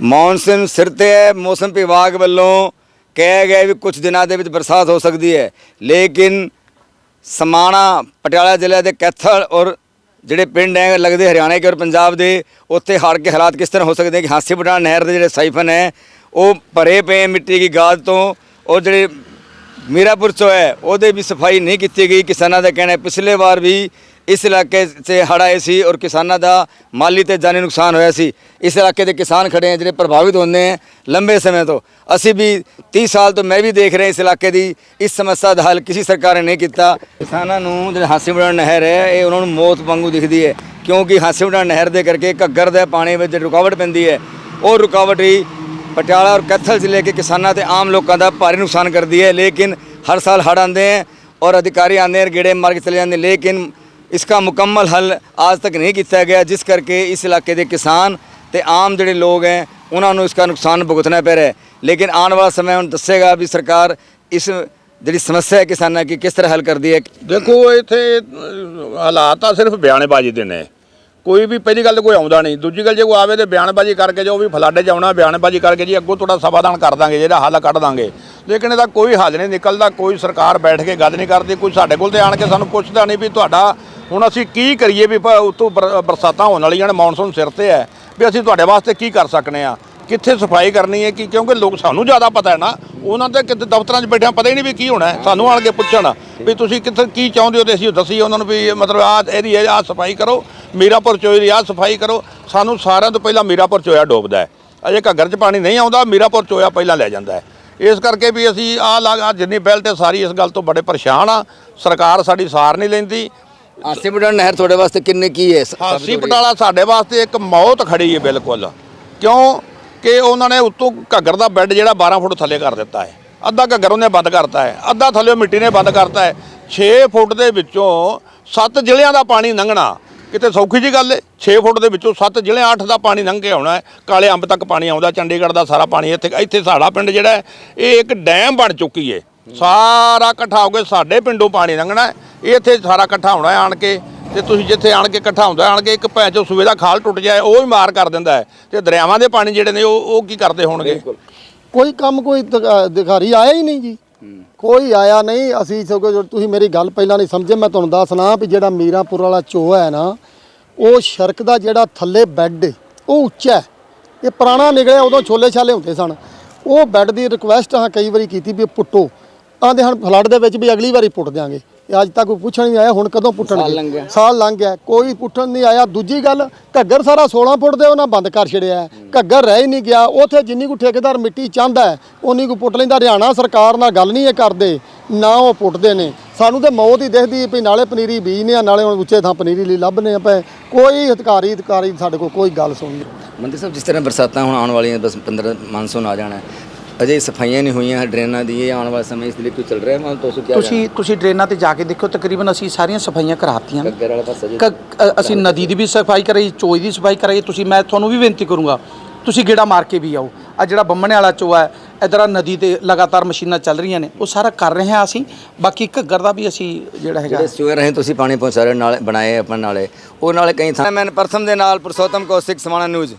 Monsoon ਸਿਰ ਤੇ ਹੈ, ਮੌਸਮ ਵਿਭਾਗ ਵੱਲੋਂ ਕਿਹਾ ਗਿਆ ਵੀ ਕੁਝ ਦਿਨਾਂ ਦੇ ਵਿੱਚ ਬਰਸਾਤ ਹੋ ਸਕਦੀ ਹੈ। ਲੇਕਿਨ ਸਮਾਣਾ, ਪਟਿਆਲਾ ਜ਼ਿਲ੍ਹੇ ਦੇ ਕੈਥਲ ਔਰ ਜਿਹੜੇ ਪਿੰਡ ਹੈ, ਲੱਗਦੇ ਹਰਿਆਣਾ ਕੇ ਔਰ ਪੰਜਾਬ ਦੇ, ਉੱਥੇ ਹੜ ਕੇ ਹਾਲਾਤ ਕਿਸ ਤਰ੍ਹਾਂ ਹੋ ਸਕਦੇ ਹੈ ਕਿ ਹਾਸੀ ਪਟਾਨ ਨਹਿਰ ਦੇ ਜਿਹੜੇ ਸਾਈਫਨ ਹੈ, ਉਹ ਭਰੇ ਪਏ ਮਿੱਟੀ ਦੀ ਗਾਦ ਤੋਂ ਔਰ ਜਿਹੜੇ ਮੀਰਾਪੁਰ ਚੋਂ ਹੈ। ਉਹਦੇ ਵੀ ਸਫ਼ਾਈ ਨਹੀਂ ਕੀਤੀ ਗਈ। ਕਿਸਾਨਾਂ ਦਾ ਕਹਿਣਾ ਹੈ ਪਿਛਲੇ ਵਾਰ ਵੀ ਇਸ ਇਲਾਕੇ 'ਚ ਹੜ੍ਹ ਆਏ ਸੀ ਔਰ ਕਿਸਾਨਾਂ ਦਾ ਮਾਲੀ ਤੇ ਜਾਨੀ ਨੁਕਸਾਨ ਹੋਇਆ ਸੀ। ਇਸ ਇਲਾਕੇ ਦੇ ਕਿਸਾਨ ਖੜੇ ਹੈ, ਜਿਹੜੇ ਪ੍ਰਭਾਵਿਤ ਹੁੰਦੇ ਹੈ ਲੰਬੇ ਸਮੇਂ ਤੋਂ। ਅਸੀਂ ਵੀ 30 ਸਾਲ ਤੋਂ ਮੈਂ ਵੀ ਦੇਖ ਰਿਹਾ ਇਸ ਇਲਾਕੇ ਦੀ। ਇਸ ਸਮੱਸਿਆ ਦਾ ਹੱਲ ਕਿਸੇ ਸਰਕਾਰ ਨੇ ਨਹੀਂ ਕੀਤਾ। ਕਿਸਾਨਾਂ ਨੂੰ ਜਿਹੜਾ ਹਾਸੀਪੁਰਾ ਨਹਿਰ ਹੈ, ਇਹ ਉਹਨਾਂ ਨੂੰ ਮੌਤ ਵਾਂਗੂ ਦਿਖਦੀ ਹੈ। ਕਿਉਂਕਿ ਹਾਸੀਪੁਰਾ ਨਹਿਰ ਦੇ ਕਰਕੇ ਘੱਗਰ ਦੇ ਪਾਣੀ ਵਿੱਚ ਰੁਕਾਵਟ ਪੈਂਦੀ ਹੈ, ਉਹ ਰੁਕਾਵਟ ਹੀ ਪਟਿਆਲਾ ਔਰ ਕੈਥਲ ਜ਼ਿਲ੍ਹੇ ਕੇ ਕਿਸਾਨਾਂ ਤੇ ਆਮ ਲੋਕਾਂ ਦਾ ਭਾਰੀ ਨੁਕਸਾਨ ਕਰਦੀ ਹੈ ਲੇਕਿਨ ਹਰ ਸਾਲ ਹੜ ਆਉਂਦੇ ਹੈ ਔਰ ਅਧਿਕਾਰੀ ਆਂਦੇ ਹਨ ਗੇੜੇ ਮਾਰ ਕੇ ਚਲੇ ਜਾਂਦੇ, ਲੇਕਿਨ इसका ਮੁਕੰਮਲ ਹੱਲ आज ਤੱਕ ਨਹੀਂ ਕੀਤਾ ਗਿਆ, ਜਿਸ ਕਰਕੇ ਇਸ ਇਲਾਕੇ ਦੇ ਕਿਸਾਨ ਤੇ ਆਮ ਜਿਹੜੇ ਲੋਕ ਹੈ, ਉਹਨਾਂ ਨੂੰ ਇਸਕਾ ਨੁਕਸਾਨ ਭੁਗਤਣਾ ਪੈ ਰਿਹਾ ਲੇਕਿਨ ਆਉਣ ਵਾਲਾ ਸਮਾਂ ਹੁਣ ਦੱਸੇਗਾ ਵੀ ਸਰਕਾਰ ਇਸ ਜਿਹੜੀ ਸਮੱਸਿਆ ਹੈ ਕਿਸਾਨਾਂ ਦੀ ਕਿਸ ਤਰ੍ਹਾਂ ਹੱਲ ਕਰਦੀ ਹੈ। ਦੇਖੋ, ਇੱਥੇ ਹਾਲਾਤ ਆ ਸਿਰਫ ਬਿਆਨੇਬਾਜ਼ੀ ਦੇ ਨੇ। ਕੋਈ ਵੀ ਪਹਿਲੀ ਗੱਲ ਤਾਂ ਕੋਈ ਆਉਂਦਾ ਨਹੀਂ। ਦੂਜੀ ਗੱਲ ਜੇ ਕੋਈ ਆਵੇ ਤੇ ਬਿਆਨਬਾਜ਼ੀ ਕਰਕੇ ਜੋ ਵੀ ਫਲਾਡੇ 'ਚ ਆਉਣਾ, ਬਿਆਨਬਾਜ਼ੀ ਕਰਕੇ ਜੀ ਅੱਗੋਂ ਤੁਹਾਡਾ ਸਮਾਧਾਨ ਕਰ ਦਾਂਗੇ, ਜਿਹੜਾ ਹੱਲ ਕੱਢ ਦਾਂਗੇ। ਲੇਕਿਨ ਇਹਦਾ ਕੋਈ ਹੱਲ ਨਹੀਂ ਨਿਕਲਦਾ, ਕੋਈ ਸਰਕਾਰ ਬੈਠ ਕੇ ਗੱਲ ਨਹੀਂ ਕਰਦੀ, ਕੋਈ ਸਾਡੇ ਕੋਲ ਤੇ ਆਣ ਕੇ ਸਾਨੂੰ ਪੁੱਛਦਾ ਨਹੀਂ ਵੀ ਤੁਹਾਡਾ ਹੁਣ ਅਸੀਂ ਕੀ ਕਰੀਏ ਵੀ ਭ- ਉਤੋਂ ਬਰ- ਬਰਸਾਤਾਂ ਹੋਣ ਵਾਲੀਆਂ ਨੇ, ਮੌਨਸੂਨ ਸਿਰ ਤੇ ਹੈ, ਵੀ ਅਸੀਂ ਤੁਹਾਡੇ ਵਾਸਤੇ ਕੀ ਕਰ ਸਕਨੇ ਆ? ਕਿੱਥੇ ਸਫ਼ਾਈ ਕਰਨੀ ਹੈ ਕਿ ਕਿਉਂਕਿ ਲੋਕ ਸਾਨੂੰ ਜ਼ਿਆਦਾ ਪਤਾ ਹੈ ਨਾ, ਉਹਨਾਂ ਦੇ ਕਿਤੇ ਦਫ਼ਤਰਾਂ 'ਚ ਬੈਠਿਆਂ ਪਤਾ ਹੀ ਨਹੀਂ ਵੀ ਕੀ ਹੋਣਾ ਸਾਨੂੰ ਆਣ ਕੇ ਪੁੱਛਣ ਵੀ ਤੁਸੀਂ ਕਿੱਥੇ ਕੀ ਚਾਹੁੰਦੇ ਹੋ ਤੇ ਅਸੀਂ ਦੱਸੀਏ ਉਹਨਾਂ ਨੂੰ ਵੀ ਮਤਲਬ ਆਹ ਇਹਦੀ ਆਹ ਸਫ਼ਾਈ ਕਰੋ ਮੀਰਾਪੁਰ ਚੋਏ ਦੀ ਆਹ ਸਫ਼ਾਈ ਕਰੋ। ਸਾਨੂੰ ਸਾਰਿਆਂ ਤੋਂ ਪਹਿਲਾਂ ਮੀਰਾਪੁਰ ਚੋਇਆ ਡੋਬਦਾ ਹੈ। ਅਜੇ ਘੱਗਰ 'ਚ ਪਾਣੀ ਨਹੀਂ ਆਉਂਦਾ ਮੀਰਾਪੁਰ ਚੋਇਆ ਪਹਿਲਾਂ ਲੈ ਜਾਂਦਾ ਹੈ। ਇਸ ਕਰਕੇ ਵੀ ਅਸੀਂ ਆਹ ਲਾ ਆਹ ਜਿੰਨੀ ਪਹਿਲ ਤੇ ਸਾਰੀ ਇਸ ਗੱਲ ਤੋਂ ਬੜੇ ਪਰੇਸ਼ਾਨ ਆ ਸਰਕਾਰ ਸਾਡੀ ਸਾਰ ਨਹੀਂ ਲੈਂਦੀ। ਹਾਸੀਪੁਰਾ ਨਹਿਰ ਤੁਹਾਡੇ ਵਾਸਤੇ ਕਿੰਨੇ ਕੀ ਹੈ? ਹਾਸੀ ਪਟਾਲਾ ਸਾਡੇ ਵਾਸਤੇ ਇੱਕ ਮੌਤ ਖੜੀ ਹੈ ਬਿਲਕੁਲ। ਕਿਉਂ? ਕਿ ਉਹਨਾਂ ਨੇ ਉੱਤੋਂ ਘੱਗਰ ਦਾ ਬੈੱਡ ਜਿਹੜਾ 12 ਫੁੱਟ ਥੱਲੇ ਕਰ ਦਿੱਤਾ ਹੈ। ਅੱਧਾ ਘੱਗਰ ਉਹਨੇ ਬੰਦ ਕਰਤਾ ਹੈ। ਅੱਧਾ ਥੱਲੇ ਮਿੱਟੀ ਨੇ ਬੰਦ ਕਰਤਾ ਹੈ। 6 ਫੁੱਟ ਦੇ ਵਿੱਚੋਂ 7 ਜ਼ਿਲ੍ਹਿਆਂ ਦਾ ਪਾਣੀ ਲੰਘਣਾ। ਕਿਤੇ ਸੌਖੀ ਜੀ ਗੱਲ ਹੈ 6 ਫੁੱਟ ਦੇ ਵਿੱਚੋਂ 7 ਜ਼ਿਲ੍ਹੇ 8 ਦਾ ਪਾਣੀ ਲੰਘ ਕੇ ਆਉਣਾ ਹੈ ਕਾਲੇ ਅੰਬ ਤੱਕ ਪਾਣੀ ਆਉਂਦਾ, ਚੰਡੀਗੜ੍ਹ ਦਾ ਸਾਰਾ ਪਾਣੀ ਇੱਥੇ ਇੱਥੇ ਸਾਡਾ ਪਿੰਡ ਜਿਹੜਾ ਹੈ ਇਹ ਇੱਕ ਡੈਮ ਬਣ ਚੁੱਕੀ ਹੈ ਸਾਰਾ ਇਕੱਠਾ ਹੋ ਕੇ ਸਾਡੇ ਪਿੰਡੋਂ ਪਾਣੀ ਲੰਘਣਾ ਹੈ ਇਹ ਇੱਥੇ ਸਾਰਾ ਇਕੱਠਾ ਹੋਣਾ ਆਣ ਕੇ, ਤੇ ਤੁਸੀਂ ਜਿੱਥੇ ਆਣ ਕੇ ਇਕੱਠਾ ਹੁੰਦਾ ਆਣ ਕੇ ਇੱਕ ਭੈਣ ਚੋਂ ਸੂਏ ਦਾ ਖਾਲ ਟੁੱਟ ਜਾਏ, ਉਹ ਹੀ ਮਾਰ ਕਰ ਦਿੰਦਾ ਹੈ ਤੇ ਦਰਿਆਵਾਂ ਦੇ ਪਾਣੀ ਜਿਹੜੇ ਨੇ, ਉਹ ਉਹ ਕੀ ਕਰਦੇ ਹੋਣਗੇ? ਕੋਈ ਕੰਮ, ਕੋਈ ਦਿਖਾ- ਦਿਖਾਰੀ ਆਇਆ ਹੀ ਨਹੀਂ ਜੀ। ਕੋਈ ਆਇਆ ਨਹੀਂ, ਅਸੀਂ ਸਗੋਂ ਤੁਸੀਂ ਮੇਰੀ ਗੱਲ ਪਹਿਲਾਂ ਨਹੀਂ ਸਮਝੇ, ਮੈਂ ਤੁਹਾਨੂੰ ਦੱਸਣਾ ਵੀ ਜਿਹੜਾ ਮੀਰਾਪੁਰ ਵਾਲਾ ਚੋਆ ਹੈ ਨਾ, ਉਹ ਸੜਕ ਦਾ ਜਿਹੜਾ ਥੱਲੇ ਬੈੱਡ, ਉਹ ਉੱਚਾ ਹੈ। ਇਹ ਪੁਰਾਣਾ ਨਿਕਲਿਆ ਉਦੋਂ ਛੋਲੇ ਛਾਲੇ ਹੁੰਦੇ ਸਨ। ਉਹ ਬੈੱਡ ਦੀ ਰਿਕੁਐਸਟ ਹਾਂ ਕਈ ਵਾਰੀ ਕੀਤੀ ਵੀ ਪੁੱਟੋ। ਆਂਦੇ ਹਨ ਫਲੱਡ ਦੇ ਵਿੱਚ ਵੀ ਅਗਲੀ ਵਾਰੀ ਪੁੱਟ ਦਿਆਂਗੇ। ਅੱਜ ਤੱਕ ਕੋਈ ਪੁੱਛਣ ਨਹੀਂ ਆਇਆ ਹੁਣ ਕਦੋਂ ਪੁੱਟਣਗੇ। ਸਾਲ ਲੰਘ ਗਿਆ। ਕੋਈ ਪੁੱਟਣ ਨਹੀਂ ਆਇਆ। ਦੂਜੀ ਗੱਲ ਘੱਗਰ ਸਾਰਾ 16 ਫੁੱਟ ਦੇ ਉਹਨਾਂ ਬੰਦ ਕਰ ਛੜਿਆ। ਘੱਗਰ ਰਹਿ ਹੀ ਨਹੀਂ ਗਿਆ। ਉਥੇ ਜਿੰਨੀ ਕੋ ਠੇਕੇਦਾਰ ਮਿੱਟੀ ਚਾਹੁੰਦਾ ਉਨੀ ਕੋ ਪੁੱਟ ਲੈਂਦਾ। ਹਰਿਆਣਾ ਸਰਕਾਰ ਨਾਲ ਗੱਲ ਨਹੀਂ ਇਹ ਕਰਦੇ। ਨਾ ਉਹ ਪੁੱਟਦੇ ਨੇ। ਸਾਨੂੰ ਤੇ ਮੌਤ ਹੀ ਦਿਖਦੀ ਵੀ ਨਾਲੇ ਪਨੀਰੀ ਬੀਜਨੇ ਆ ਨਾਲੇ ਹੁਣ ਉੱਚੇ ਥਾਂ ਪਨੀਰੀ ਲਈ ਲੱਭਨੇ ਆ ਪਏ ਕੋਈ ਅਧਿਕਾਰੀ ਅਧਿਕਾਰੀ ਸਾਡੇ ਕੋਲ ਕੋਈ ਗੱਲ ਸੁਣਨੀ ਮੰਤਰੀ ਸਾਹਿਬ ਜਿਸ ਤਰ੍ਹਾਂ ਬਰਸਾਤਾਂ ਹੁਣ ਆਉਣ ਵਾਲੀਆਂ ਬਸ 15 ਮਾਨਸੂਨ ਆ ਜਾਣਾ ਅਜੇ ਸਫਾਈਆਂ ਨਹੀਂ ਹੋਈਆਂ ਡਰੇਨਾਂ ਦੀ ਇਹ ਆਉਣ ਵਾਲੇ ਸਮੇਂ ਇਸ ਲਈ ਕੋਈ ਚੱਲ ਰਿਹਾ ਮੈਂ ਤੁਸੀਂ ਕੀ ਤੁਸੀਂ ਤੁਸੀਂ ਡਰੇਨਾਂ ਤੇ ਜਾ ਕੇ ਦੇਖੋ ਤਕਰੀਬਨ ਅਸੀਂ ਸਾਰੀਆਂ ਸਫਾਈਆਂ ਕਰਾਤੀਆਂ। ਵਾਲਾ ਪਾਸਾ ਜੀ। ਅਸੀਂ ਨਦੀ ਦੀ ਵੀ ਸਫ਼ਾਈ ਕਰਾਈ ਚੋਈ ਦੀ ਸਫ਼ਾਈ ਕਰਾਈ ਤੁਸੀਂ ਮੈਂ ਤੁਹਾਨੂੰ ਵੀ ਬੇਨਤੀ ਕਰੂੰਗਾ ਤੁਸੀਂ ਗੇੜਾ ਮਾਰ ਕੇ ਵੀ ਆਓ। ਆ ਜਿਹੜਾ ਬੰਮਣੇ ਵਾਲਾ ਚੋਆ ਹੈ ਇਧਰ ਨਦੀ ਤੇ ਲਗਾਤਾਰ ਮਸ਼ੀਨਾਂ ਚੱਲ ਰਹੀਆਂ ਨੇ ਉਹ ਸਾਰਾ ਕਰ ਰਹੇ ਹਾਂ ਅਸੀਂ। ਬਾਕੀ ਘੱਗਰ ਦਾ ਵੀ ਅਸੀਂ ਜਿਹੜਾ ਹੈਗਾ ਜਿਹੜੇ ਸੂਏ ਰਹੇ ਤੁਸੀਂ ਪਾਣੀ ਪਹੁੰਚਾ ਰਹੇ ਨਾਲੇ ਬਣਾਏ ਆਪਣੇ ਨਾਲੇ। ਉਹ ਨਾਲੇ ਕਈ ਥਾਂ ਮੈਂ ਪ੍ਰਥਮ ਦੇ ਨਾਲ ਪੁਰਸ਼ੋਤਮ ਕੌਸ਼ਿਕ ਸਮਾਣਾ ਨਿਊਜ਼।